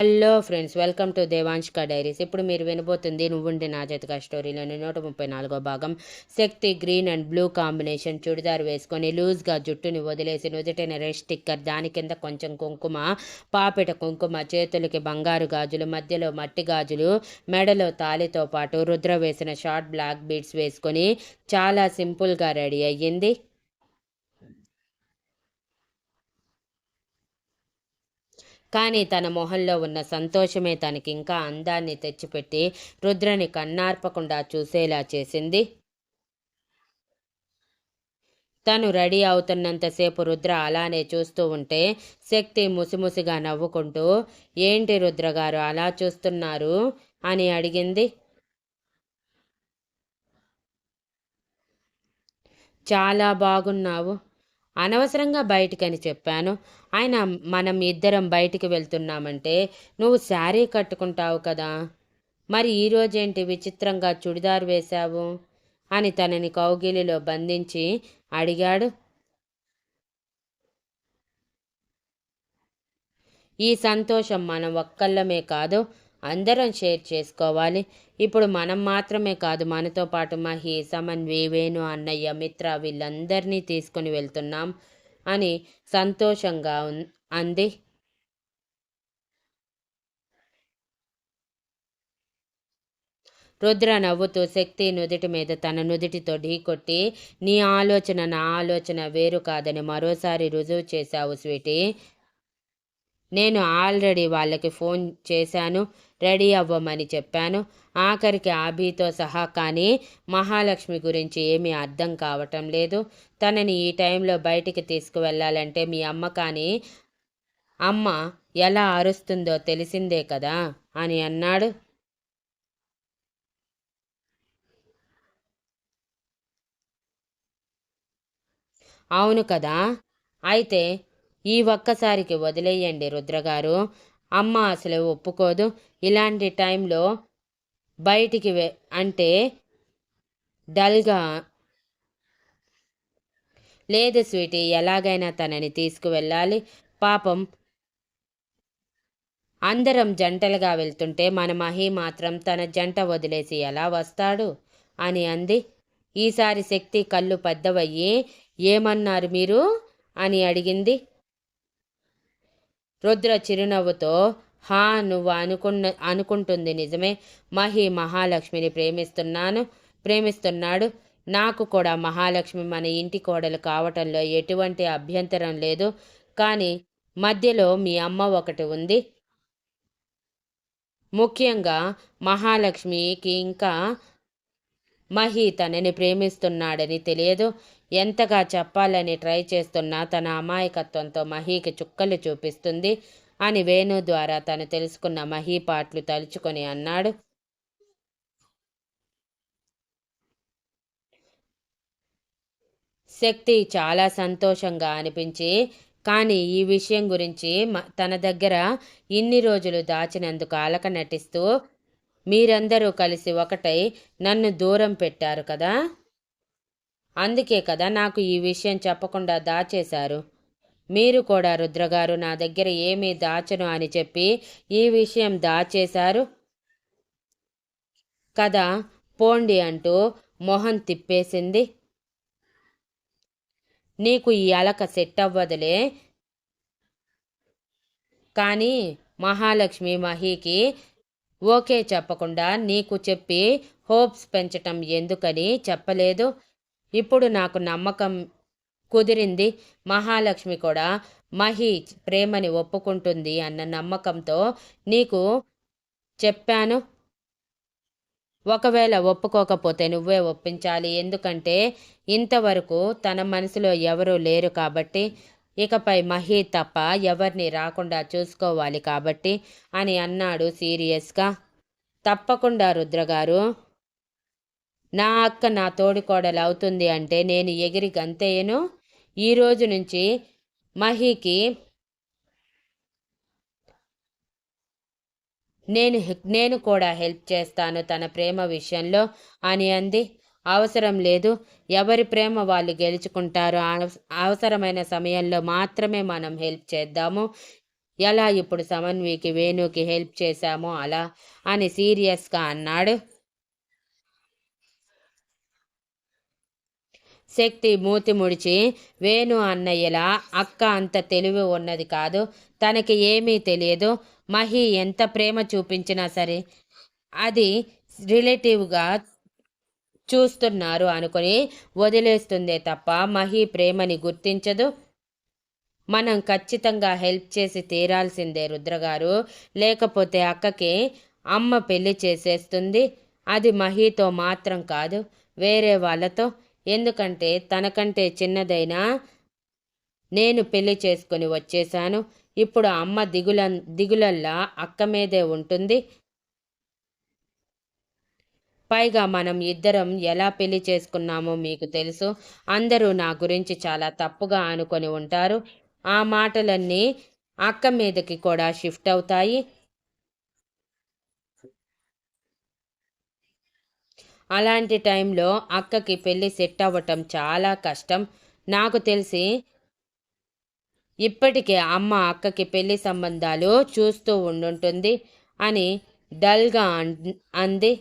Hello friends welcome to Devanshika diaries. ఇప్పుడు మీరు వినబోతుంది నువ్వుండి నా జతగా స్టోరీలోని నూట ముప్పై నాలుగో భాగం. Shakti green and blue combination churidar వేసుకొని లూజ్గా జుట్టుని వదిలేసి నుదుటిన రెడ్ స్టిక్కర్ దాని కింద కొంచెం కుంకుమ పాపిట కుంకుమ చేతులకి బంగారు గాజులు మధ్యలో మట్టి గాజులు మెడలో తాలితో పాటు రుద్ర వేసిన షార్ట్ బ్లాక్ బీడ్స్ వేసుకొని చాలా సింపుల్గా రెడీ అయ్యింది. కానీ తన మొహంలో ఉన్న సంతోషమే తనకి ఇంకా అందాన్ని తెచ్చిపెట్టి రుద్రని కన్నార్పకుండా చూసేలా చేసింది. తను రెడీ అవుతున్నంతసేపు రుద్ర అలానే చూస్తూ ఉంటే శక్తి ముసిముసిగా నవ్వుకుంటూ ఏంటి రుద్ర గారు అలా చూస్తున్నారు? అని అడిగింది. చాలా బాగున్నావు. అనవసరంగా బయటికని చెప్పాను. ఆయన మనం ఇద్దరం బయటికి వెళ్తున్నామంటే నువ్వు శారీ కట్టుకుంటావు కదా. మరి ఈరోజేంటి విచిత్రంగా చుడిదార్ వేశావు? అని తనని కౌగిలిలో బంధించి అడిగాడు. ఈ సంతోషం మనం ఒక్కళ్ళమే కాదు అందరం షేర్ చేసుకోవాలి. ఇప్పుడు మనం మాత్రమే కాదు మనతో పాటు మహి సమన్వి వేణు అన్నయ్య మిత్ర వీళ్ళందరినీ తీసుకుని వెళ్తున్నాం. అని సంతోషంగా అంది. రుద్ర నవ్వుతూ శక్తి నుదిటి మీద తన నుదిటితో ఢీకొట్టి నీ ఆలోచన నా ఆలోచన వేరు కాదని మరోసారి రుజువు చేశావు స్వీటీ. నేను ఆల్రెడీ వాళ్ళకి ఫోన్ చేశాను. రెడీ అవ్వమని చెప్పాను. ఆఖరికి ఆబీతో సహా కానీ మహాలక్ష్మి గురించి ఏమీ అర్థం కావటం లేదు. తనని ఈ టైంలో బయటికి తీసుకువెళ్ళాలంటే మీ అమ్మ కానీ అమ్మ ఎలా అరుస్తుందో తెలిసిందే కదా అని అన్నాడు. అవును కదా. అయితే ఈ ఒక్కసారికి వదిలేయండి రుద్రగారు. అమ్మ అసలు ఒప్పుకోదు. ఇలాంటి టైంలో బయటికి వె అంటే డల్గా లేదు స్వీటీ ఎలాగైనా తనని తీసుకువెళ్ళాలి. పాపం అందరం జంటలుగా వెళ్తుంటే మన మహి మాత్రం తన జంట వదిలేసి ఎలా వస్తాడు? అని అంది. ఈసారి శక్తి కళ్ళు పెద్దవయ్యి ఏమన్నారు మీరు? అని అడిగింది. రుద్ర చిరునవ్వుతో హా నువ్వు అనుకున్న అనుకుంటుంది నిజమే. మహి మహాలక్ష్మిని ప్రేమిస్తున్నాను ప్రేమిస్తున్నాడు. నాకు కూడా మహాలక్ష్మి మన ఇంటి కోడలు కావటంలో ఎటువంటి అభ్యంతరం లేదు. కానీ మధ్యలో మీ అమ్మ ఒకటి ఉంది. ముఖ్యంగా మహాలక్ష్మికి ఇంకా మహి తనని ప్రేమిస్తున్నాడని తెలియదు. ఎంతగా చెప్పాలని ట్రై చేస్తున్నా తన అమాయకత్వంతో మహీకి చుక్కలు చూపిస్తుంది అని వేణు ద్వారా తను తెలుసుకున్న మహీ పాటలు తలుచుకొని అన్నాడు. శక్తి చాలా సంతోషంగా అనిపించి కానీ ఈ విషయం గురించి తన దగ్గర ఇన్ని రోజులు దాచినందుకు అలక నటిస్తూ మీరందరూ కలిసి ఒకటై నన్ను దూరం పెట్టారు కదా? అందుకే కదా నాకు ఈ విషయం చెప్పకుండా దాచేశారు. మీరు కూడా రుద్రగారు నా దగ్గర ఏమీ దాచను అని చెప్పి ఈ విషయం దాచేశారు? కదా పోండి అంటూ మొహం తిప్పేసింది. నీకు ఈ అలక సెట్ అవ్వదులే కానీ మహాలక్ష్మి మహీకి ఓకే చెప్పకుండా నీకు చెప్పి హోప్స్ పెంచటం ఎందుకని చెప్పలేదు. ఇప్పుడు నాకు నమ్మకం కుదిరింది. మహాలక్ష్మి కూడా మహి ప్రేమని ఒప్పుకుంటుంది అన్న నమ్మకంతో నీకు చెప్పాను. ఒకవేళ ఒప్పుకోకపోతే నువ్వే ఒప్పించాలి. ఎందుకంటే ఇంతవరకు తన మనసులో ఎవరూ లేరు కాబట్టి ఇకపై మహి తప్ప ఎవరిని రాకుండా చూసుకోవాలి కాబట్టి అని అన్నాడు సీరియస్గా. తప్పకుండా రుద్రగారు నా అక్క నా తోడికోడలు అవుతుంది అంటే నేను ఎగిరి గంతేయను. ఈరోజు నుంచి మహికి నేను నేను కూడా హెల్ప్ చేస్తాను తన ప్రేమ విషయంలో అని అంది. అవసరం లేదు. ఎవరి ప్రేమ వాళ్ళు గెలుచుకుంటారు అవసరమైన సమయంలో మాత్రమే మనం హెల్ప్ చేద్దాము. ఎలా ఇప్పుడు సమన్వికి వేణుకి హెల్ప్ చేశామో అలా అని సీరియస్గా అన్నాడు. శక్తి మూతి ముడిచి వేణు అన్నయ్యలా అక్క అంత తెలివి ఉన్నది కాదు. తనకి ఏమీ తెలియదు. మహి ఎంత ప్రేమ చూపించినా సరే అది రిలేటివ్గా చూస్తున్నారు అనుకుని వదిలేస్తుందే తప్ప మహి ప్రేమని గుర్తించదు. మనం ఖచ్చితంగా హెల్ప్ చేసి తీరాల్సిందే రుద్రగారు. లేకపోతే అక్కకి అమ్మ పెళ్ళి చేసేస్తుంది. అది మహితో మాత్రం కాదు వేరే వాళ్ళతో. ఎందుకంటే తనకంటే చిన్నదైనా నేను పెళ్ళి చేసుకుని వచ్చేశాను. ఇప్పుడు అమ్మ దిగుల దిగులల్లా అక్క మీదే ఉంటుంది. పైగా మనం ఇద్దరం ఎలా పెళ్ళి చేసుకున్నామో మీకు తెలుసు. అందరూ నా గురించి చాలా తప్పుగా అనుకొని ఉంటారు. ఆ మాటలన్నీ అక్క మీదకి కూడా షిఫ్ట్ అవుతాయి. అలాంటి టైంలో అక్కకి పెళ్ళి సెట్ అవ్వటం చాలా కష్టం. నాకు తెలిసి ఇప్పటికే అమ్మ అక్కకి పెళ్ళి సంబంధాలు చూస్తూ ఉండుంటుంది అని డల్గా అంది.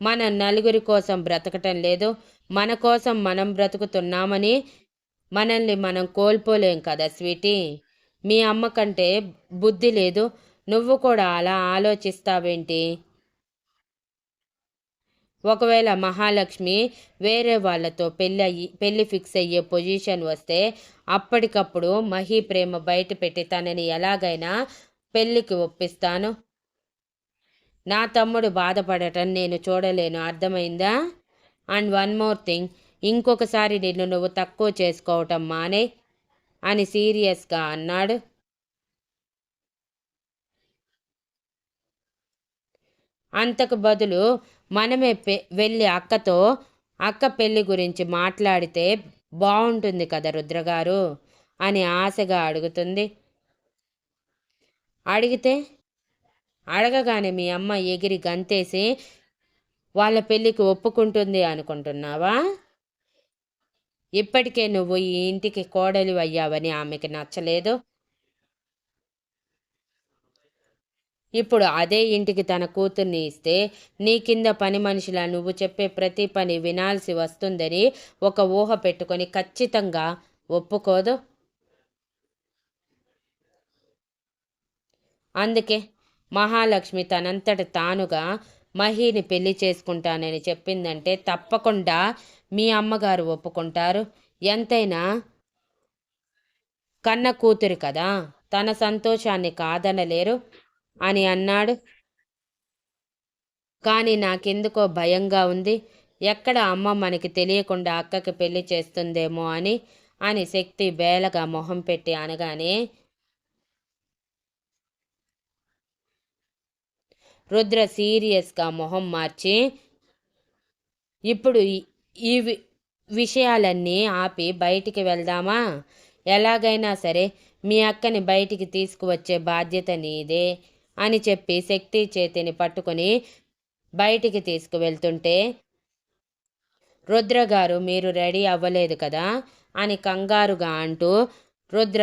మన నలుగురి కోసం బ్రతకటం లేదు. మన కోసం మనం బ్రతుకుతున్నామని మనల్ని మనం కోల్పోలేం కదా స్వీటీ? మీ అమ్మ కంటే బుద్ధి లేదు. నువ్వు కూడా అలా ఆలోచిస్తావేంటి? ఒకవేళ మహాలక్ష్మి వేరే వాళ్ళతో పెళ్ళి అయ్యి పెళ్ళి ఫిక్స్ అయ్యే పొజిషన్ వస్తే అప్పటికప్పుడు మహి ప్రేమ బయట పెట్టి తనని ఎలాగైనా పెళ్ళికి ఒప్పిస్తాను. నా తమ్ముడు బాధపడటం నేను చూడలేను. అర్థమైందా? And one more thing. ఇంకొకసారి నిన్ను నువ్వు తక్కువ చేసుకోవటం మానే అని సీరియస్గా అన్నాడు. అంతకు బదులు మనమే పె వెళ్ళి అక్కతో అక్క పెళ్ళి గురించి మాట్లాడితే బాగుంటుంది కదా రుద్రగారు అని ఆశగా అడుగుతుంది. అడిగితే అడగగానే మీ అమ్మ ఎగిరి గంతేసి వాళ్ళ పెళ్ళికి ఒప్పుకుంటుంది అనుకుంటున్నావా? ఇప్పటికే నువ్వు ఈ ఇంటికి కోడలి అయ్యావని ఆమెకి నచ్చలేదు. ఇప్పుడు అదే ఇంటికి తన కూతుర్ని ఇస్తే నీ కింద పని మనిషిలా నువ్వు చెప్పే ప్రతి పని వినాల్సి వస్తుందని ఒక ఊహ పెట్టుకొని ఖచ్చితంగా ఒప్పుకోదు. అందుకే మహాలక్ష్మి తనంతట తానుగా మహిని పెళ్ళి చేసుకుంటానని చెప్పిందంటే తప్పకుండా మీ అమ్మగారు ఒప్పుకుంటారు. ఎంతైనా కన్న కూతురు కదా తన సంతోషాన్ని కాదనలేరు అని అన్నాడు. కానీ నాకెందుకో భయంగా ఉంది. ఎక్కడ అమ్మ మనకి తెలియకుండా అక్కకి పెళ్ళి చేస్తుందేమో అని అని శక్తి బేలగా మొహం పెట్టి అనగానే రుద్ర సీరియస్గా మొహం మార్చి ఇప్పుడు ఈ విషయాలన్నీ ఆపి బయటికి వెళ్దామా? ఎలాగైనా సరే మీ అక్కని బయటికి తీసుకువచ్చే బాధ్యత నీదే అని చెప్పి శక్తి చేతిని పట్టుకొని బయటికి తీసుకువెళ్తుంటే రుద్ర గారు మీరు రెడీ అవ్వలేదు కదా అని కంగారుగా అంటూ రుద్ర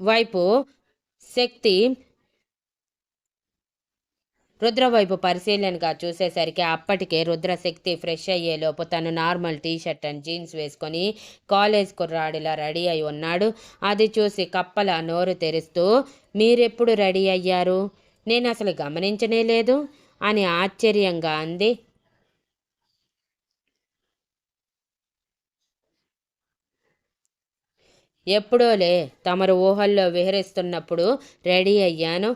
వైపు శక్తి రుద్ర వైపు పరిశీలనగా చూసేసరికి అప్పటికే రుద్రశక్తి ఫ్రెష్ అయ్యేలోపు తను నార్మల్ టీషర్ట్ అండ్ జీన్స్ వేసుకొని కాలేజ్ కుర్రాడిలా రెడీ అయి ఉన్నాడు. అది చూసి కప్పల నోరు తెరుస్తూ మీరెప్పుడు రెడీ అయ్యారు? నేను అసలు గమనించనే లేదు అని ఆశ్చర్యంగా అంది. ఎప్పుడోలే తమరు ఊహల్లో విహరిస్తున్నప్పుడు రెడీ అయ్యాను.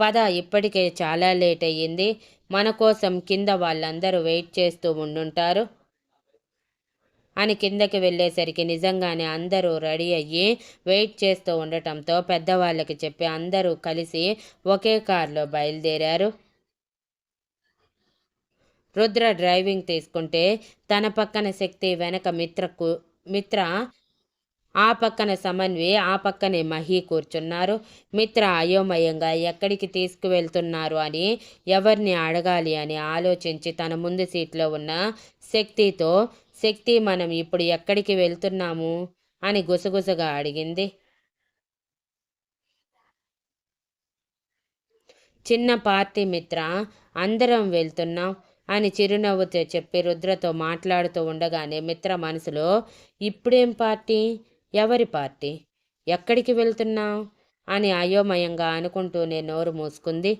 పద ఇప్పటికే చాలా లేట్ అయ్యింది. మన కోసం కింద వాళ్ళందరూ వెయిట్ చేస్తూ ఉండుంటారు. అని కిందకి వెళ్ళేసరికి నిజంగానే అందరూ రెడీ అయ్యి వెయిట్ చేస్తూ ఉండటంతో పెద్దవాళ్ళకి చెప్పి అందరూ కలిసి ఒకే కారులో బయలుదేరారు. రుద్ర డ్రైవింగ్ తీసుకుంటే తన పక్కన శక్తి వెనక మిత్రకు మిత్ర ఆ పక్కన సమన్వయ ఆ పక్కనే మహి కూర్చున్నారు. మిత్ర అయోమయంగా ఎక్కడికి తీసుకువెళ్తున్నారు అని ఎవరిని అడగాలి అని ఆలోచించి తన ముందు సీట్లో ఉన్న శక్తితో శక్తి మనం ఇప్పుడు ఎక్కడికి వెళ్తున్నాము? అని గుసగుసగా అడిగింది. చిన్న పార్టీ మిత్ర అందరం వెళ్తున్నాం అని చిరునవ్వుతో చెప్పి రుద్రతో మాట్లాడుతూ ఉండగానే మిత్ర మనసులో ఇప్పుడేం పార్టీ? ఎవరి పార్టీ? ఎక్కడికి వెళ్తున్నావు? అని అయోమయంగా అనుకుంటూనే నోరు మూసుకుంది.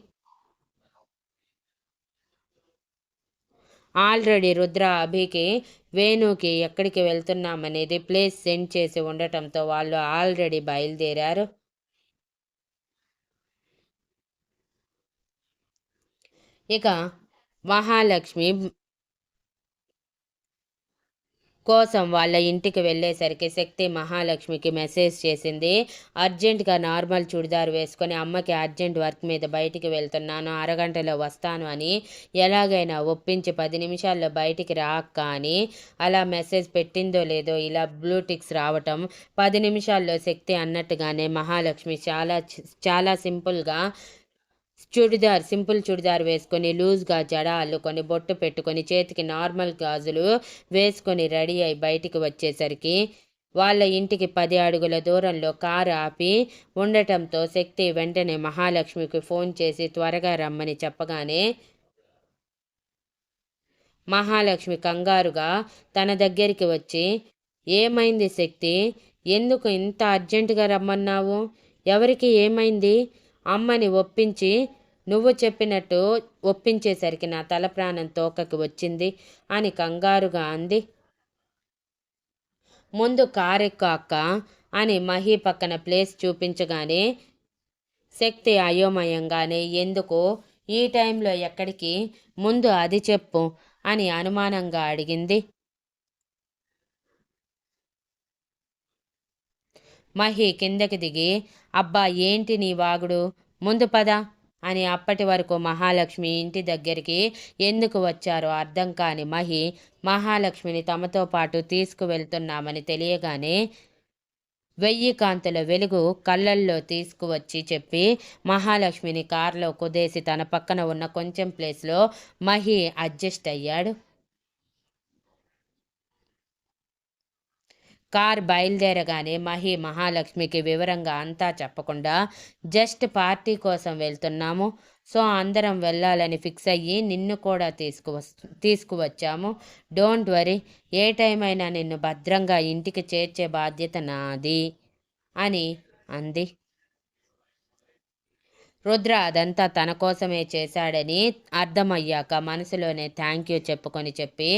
ఆల్రెడీ రుద్ర అభికి వేణుకి ఎక్కడికి వెళ్తున్నామనేది ప్లేస్ సెండ్ చేసి ఉండటంతో వాళ్ళు ఆల్రెడీ బయలుదేరారు. ఇక మహాలక్ష్మి కోసం వాళ్ళ ఇంటికి వెళ్ళేసరికి శక్తి మహాలక్ష్మికి మెసేజ్ చేసింది. అర్జెంటుగా నార్మల్ చుడిదార్ వేసుకొని అమ్మకి అర్జెంట్ వర్క్ మీద బయటికి వెళ్తున్నాను అరగంటలో వస్తాను అని ఎలాగైనా ఒప్పించి పది నిమిషాల్లో బయటికి రాక్క అని అలా మెసేజ్ పెట్టిందో లేదో ఇలా బ్లూటిక్స్ రావటం పది నిమిషాల్లో శక్తి అన్నట్టుగానే మహాలక్ష్మి చాలా చాలా సింపుల్గా చుడిదార్ సింపుల్ చుడిదార్ వేసుకొని లూజ్గా జడ అల్లుకొని బొట్టు పెట్టుకొని చేతికి నార్మల్ గాజులు వేసుకొని రెడీ అయి బయటికి వచ్చేసరికి వాళ్ళ ఇంటికి పది అడుగుల దూరంలో కారు ఆపి ఉండటంతో శక్తి వెంటనే మహాలక్ష్మికి ఫోన్ చేసి త్వరగా రమ్మని చెప్పగానే మహాలక్ష్మి కంగారుగా తన దగ్గరికి వచ్చి ఏమైంది శక్తి? ఎందుకు ఇంత అర్జెంటుగా రమ్మన్నావు? ఎవరికి ఏమైంది? అమ్మని ఒప్పించి నువ్వు చెప్పినట్టు ఒప్పించేసరికి నా తల ప్రాణం తోకకి వచ్చింది అని కంగారుగా అంది. ముందు కారెక్కు అక్క అని మహి పక్కన ప్లేస్ చూపించగానే శక్తి అయోమయంగానే ఎందుకు ఈ టైంలో ఎక్కడికి? ముందు అది చెప్పు అని అనుమానంగా అడిగింది. మహి కిందకి దిగి అబ్బా ఏంటి నీ వాగుడు? ముందు పద. అని అప్పటి వరకు మహాలక్ష్మి ఇంటి దగ్గరికి ఎందుకు వచ్చారో అర్థం కాని మహి మహాలక్ష్మిని తమతో పాటు తీసుకువెళ్తున్నామని తెలియగానే వెయ్యి కాంతుల వెలుగు కళ్ళల్లో తీసుకువచ్చి చెప్పి మహాలక్ష్మిని కారులో కుదేసి తన పక్కన ఉన్న కొంచెం ప్లేస్లో మహి అడ్జస్ట్ అయ్యాడు. కార్ బయలుదేరగానే మహి మహాలక్ష్మికి వివరంగా అంతా చెప్పకుండా జస్ట్ పార్టీ కోసం వెళ్తున్నాము. సో అందరం వెళ్ళాలని ఫిక్స్ అయ్యి నిన్ను కూడా తీసుకువ తీసుకువచ్చాము. డోంట్ వరీ ఏ టైం అయినా నిన్ను భద్రంగా ఇంటికి చేర్చే బాధ్యత నాది అని అంది. రుద్ర అదంతా తన కోసమే చేశాడని అర్థమయ్యాక మనసులోనే థ్యాంక్ యూ చెప్పుకొని చెప్పి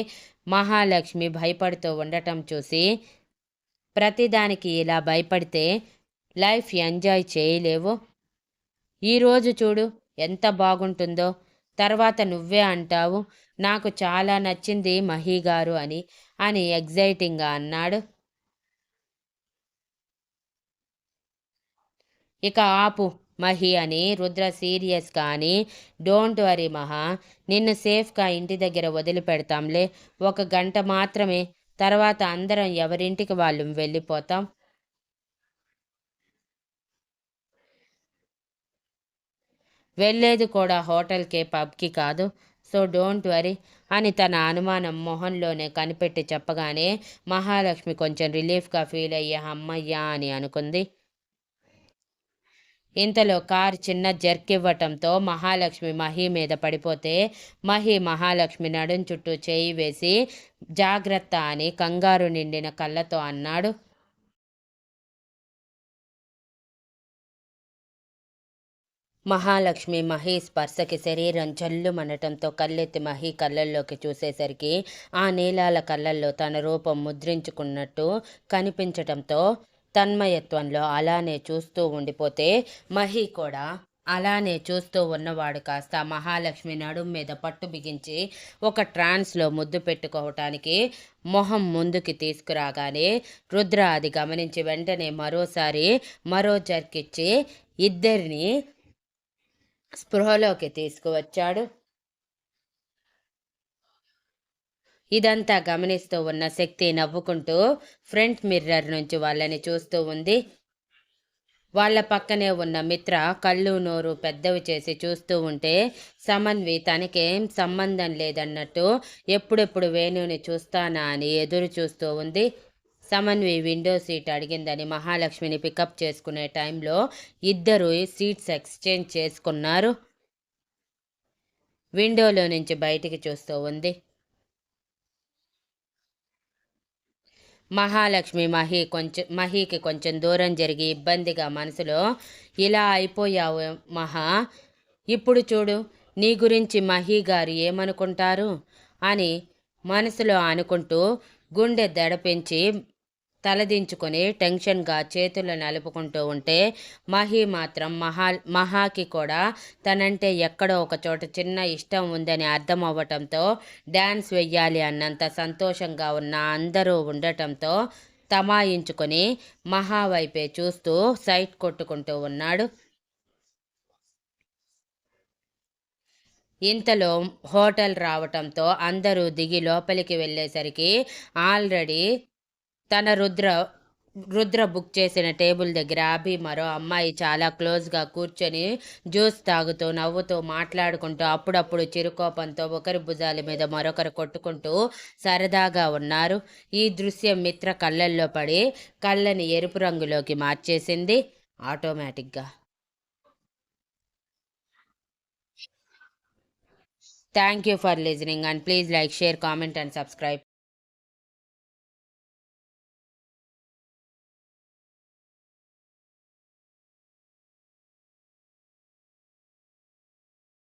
మహాలక్ష్మి భయపడుతూ ఉండటం చూసి ప్రతిదానికి ఇలా భయపడితే లైఫ్ ఎంజాయ్ చేయలేవు. ఈరోజు చూడు ఎంత బాగుంటుందో. తర్వాత నువ్వే అంటావు నాకు చాలా నచ్చింది మహి గారు అని అని ఎగ్జైటింగ్గా అన్నాడు. ఇక ఆపు మహి అని రుద్ర సీరియస్ కానీ డోంట్ వరీ మహా నిన్ను సేఫ్గా ఇంటి దగ్గర వదిలిపెడతాంలే. ఒక గంట మాత్రమే తర్వాత అందరం ఎవరింటికి వాళ్ళు వెళ్ళిపోతాం. వెళ్ళేది కూడా హోటల్కే పబ్కి కాదు. సో డోంట్ వరీ అని తన అనుమానం మొహంలోనే కనిపెట్టి చెప్పగానే మహాలక్ష్మి కొంచెం రిలీఫ్గా ఫీల్ అయ్యే అమ్మయ్యా అని అనుకుంది. ఇంతలో కార్ చిన్న జర్క్ ఇవ్వటంతో మహాలక్ష్మి మహి మీద పడిపోతే మహి మహాలక్ష్మి నడుం చుట్టూ చేయి వేసి జాగ్రత్త అని కంగారు నిండిన కళ్ళతో అన్నాడు. మహాలక్ష్మి మహి స్పర్శకి శరీరం చల్లుమనటంతో కళ్ళెత్తి మహి కళ్ళల్లోకి చూసేసరికి ఆ నీలాల కళ్ళల్లో తన రూపం ముద్రించుకున్నట్టు కనిపించటంతో తన్మయత్వంలో అలానే చూస్తూ ఉండిపోతే మహి కూడా అలానే చూస్తూ ఉన్నవాడు కాస్త మహాలక్ష్మి నడుం మీద పట్టు బిగించి ఒక ట్రాన్స్లో ముద్దు పెట్టుకోవటానికి మొహం ముందుకి తీసుకురాగానే రుద్ర అది గమనించి వెంటనే మరోసారి మరో జర్కిచ్చి ఇద్దరిని స్పృహలోకి తీసుకువచ్చాడు. ఇదంతా గమనిస్తూ ఉన్న శక్తి నవ్వుకుంటూ ఫ్రంట్ మిర్రర్ నుంచి వాళ్ళని చూస్తూ ఉంది. వాళ్ళ పక్కనే ఉన్న మిత్ర కళ్ళు నోరు పెద్దవి చేసి చూస్తూ ఉంటే సమన్వి తనకేం సంబంధం లేదన్నట్టు ఎప్పుడెప్పుడు వేణుని చూస్తానా అని ఎదురు చూస్తూ ఉంది. సమన్వి విండో సీట్ అడిగిందని మహాలక్ష్మిని పికప్ చేసుకునే టైంలో ఇద్దరు సీట్స్ ఎక్స్చేంజ్ చేసుకున్నారు. విండోలో నుంచి బయటికి చూస్తూ ఉంది. మహాలక్ష్మి మహి కొంచెం మహికి కొంచెం దూరం జరిగి ఇబ్బందిగా మనసులో ఇలా అయిపోయావు మహా ఇప్పుడు చూడు నీ గురించి మహి గారు ఏమనుకుంటారు? అని మనసులో అనుకుంటూ గుండె దడపించి తలదించుకొని టెన్షన్గా చేతులు నలుపుకుంటూ ఉంటే మహి మాత్రం మహా మహాకి కూడా తనంటే ఎక్కడో ఒక చోట చిన్న ఇష్టం ఉందని అర్థం అవ్వటంతో డ్యాన్స్ వెయ్యాలి అన్నంత సంతోషంగా ఉన్న అందరూ ఉండటంతో తమాయించుకొని మహా వైపే చూస్తూ సైట్ కొట్టుకుంటూ ఉన్నాడు. ఇంతలో హోటల్ రావటంతో అందరూ దిగి లోపలికి వెళ్ళేసరికి ఆల్రెడీ తన రుద్ర రుద్ర బుక్ చేసిన టేబుల్ దగ్గర అభి మరో అమ్మాయి చాలా క్లోజ్గా కూర్చొని జ్యూస్ తాగుతూ నవ్వుతూ మాట్లాడుకుంటూ అప్పుడప్పుడు చిరుకోపంతో ఒకరి భుజాల మీద మరొకరు కొట్టుకుంటూ సరదాగా ఉన్నారు. ఈ దృశ్యం మిత్ర కళ్ళల్లో పడి కళ్ళని ఎరుపు రంగులోకి మార్చేసింది. ఆటోమేటిక్గా thank you for listening and please like share comment and subscribe